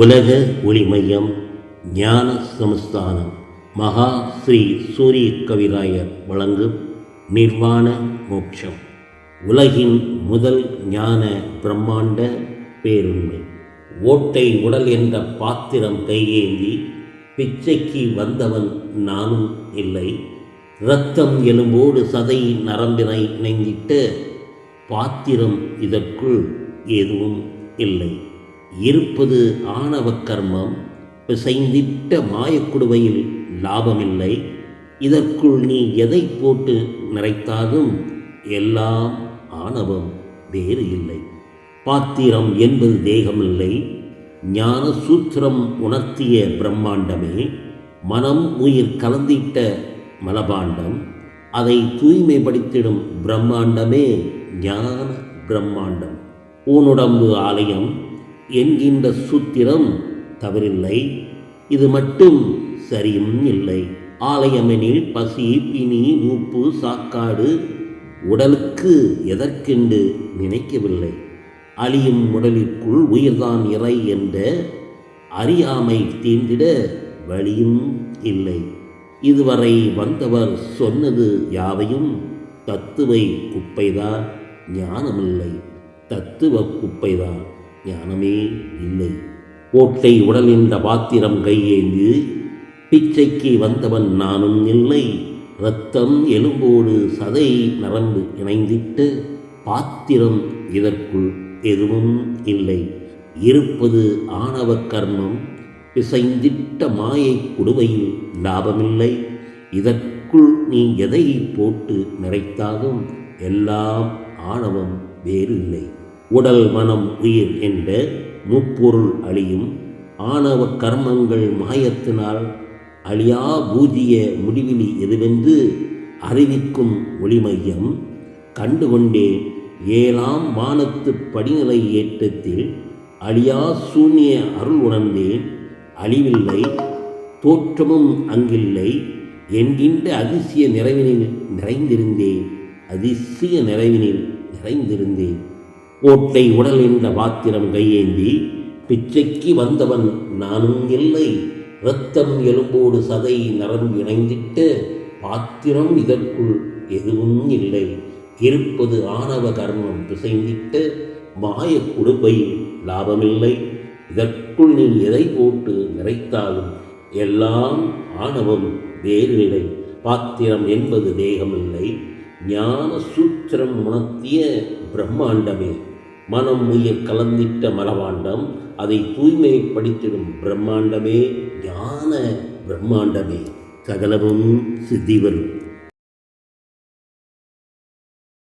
உலக ஒளி மையம் ஞான சமஸ்தானம் மகா ஸ்ரீ சூரிய கவிராயர் வழங்கும் நிர்வாண மோட்சம். உலகின் முதல் ஞான பிரம்மாண்ட பேருண்மை. ஓட்டை உடல் என்ற பாத்திரம் கையேந்தி பிச்சைக்கு வந்தவன் நானும் இல்லை. இரத்தம் எலும்போடு சதை நரம்பினை நெஞ்சிட்டு பாத்திரம் இதற்குள் எதுவும் இல்லை. இருப்பது ஆணவ கர்மம் பிசைந்திட்ட மாயக்குடுவையில் லாபமில்லை. இதற்குள் நீ எதை போட்டு நிறைத்தாலும் எல்லாம் ஆணவம் வேறு இல்லை. பாத்திரம் என்பது தேகமில்லை. ஞான சூத்திரம் உணர்த்திய பிரம்மாண்டமே மனம் உயிர் கலந்திட்ட மலபாண்டம் அதை தூய்மைப்படுத்திடும் பிரம்மாண்டமே ஞான பிரம்மாண்டம். ஊனுடம்பு ஆலயம் என்கின்ற சூத்திரம் தவறில்லை. இது மட்டும் சரியும் இல்லை. ஆலயமெனில் பசி பிணி மூப்பு சாக்காடு உடலுக்கு எதற்கென்று நினைக்கவில்லை. அழியும் உடலிற்குள் உயிர்தான் இறை என்ற அறியாமை தீண்டிட வழியும் இல்லை. இதுவரை வந்தவர் சொன்னது யாவையும் தத்துவை குப்பைதான் ஞானமில்லை. தத்துவ குப்பைதான். ஞானமே இல்லை. ஓட்டை உடல் பாத்திரம் கையேந்து பிச்சைக்கு வந்தவன் நானும் இல்லை. இரத்தம் எலும்போடு சதை நரம்பு இணைந்திட்டு பாத்திரம் இதற்குள் எதுவும் இல்லை. இருப்பது ஆணவ கர்மம். பிசைந்திட்ட மாயை குடுவையில் லாபமில்லை. இதற்குள் நீ எதை போட்டு நிறைத்தாலும் எல்லாம் ஆணவம் வேறில்லை. உடல் மனம் உயிர் என்ற முப்பொருள் அழியும். ஆணவ கர்மங்கள் மாயத்தினால் அழியா பூஜ்ய முடிவிலி எதுவென்று அறிவிக்கும் ஒளிமையம் கண்டுகொண்டேன் ஏழாம் வானத்து படிநிலை ஏற்றத்தில் அழியா சூன்ய அருள் உணர்ந்தேன் அழிவில்லை தோற்றமும் அங்கில்லை என்கின்ற அதிசய நிறைவினில் நிறைந்திருந்தேன் அதிசய நிறைவினில் நிறைந்திருந்தேன் ஓட்டை உடல் என்ற பாத்திரம் கையேந்தி பிச்சைக்கு வந்தவன் நானும் இல்லை. இரத்தம் எலும்போடு சதை நரம்பு இணைந்திட்டு பாத்திரம் இதற்குள் எதுவும் இல்லை. இருப்பது ஆணவ கர்மம் பிசைந்திட்டு மாய குடுப்பையில் லாபமில்லை. இதற்குள் நீ எதை போட்டு நிறைத்தாலும் எல்லாம் ஆணவம் வேறில்லை. பாத்திரம் என்பது தேகமில்லை. ஞான சூத்திரம் உணர்த்திய பிரம்மாண்டமே. மனம் உயிர் கலந்திட்ட மலவாண்டம் அதை தூய்மைப்படுத்திடும் பிரம்மாண்டமே ஞான பிரம்மாண்டமே. சகலமும் சித்தி வரும்